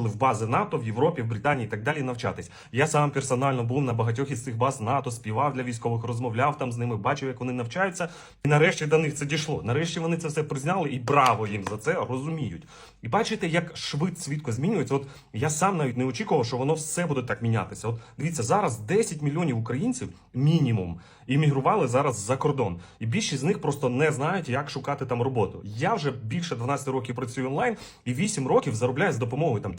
в бази НАТО в Європі, в Британії і так далі навчатись. Я сам персонально був на багатьох із цих баз НАТО, співав для військових, розмовляв там з ними, бачив, як вони навчаються. І нарешті до них це дійшло. Нарешті вони це все призняли, і браво їм за це розуміють. І бачите, як швид свідко змінюється. От я сам навіть не очікував, що воно все буде так мінятися. От дивіться, зараз 10 мільйонів українців мінімум іммігрували зараз за кордон, і більшість з них просто не знають, як шукати там роботу. Я вже більше 12 років працюю онлайн і 8 років заробляю з допомогою там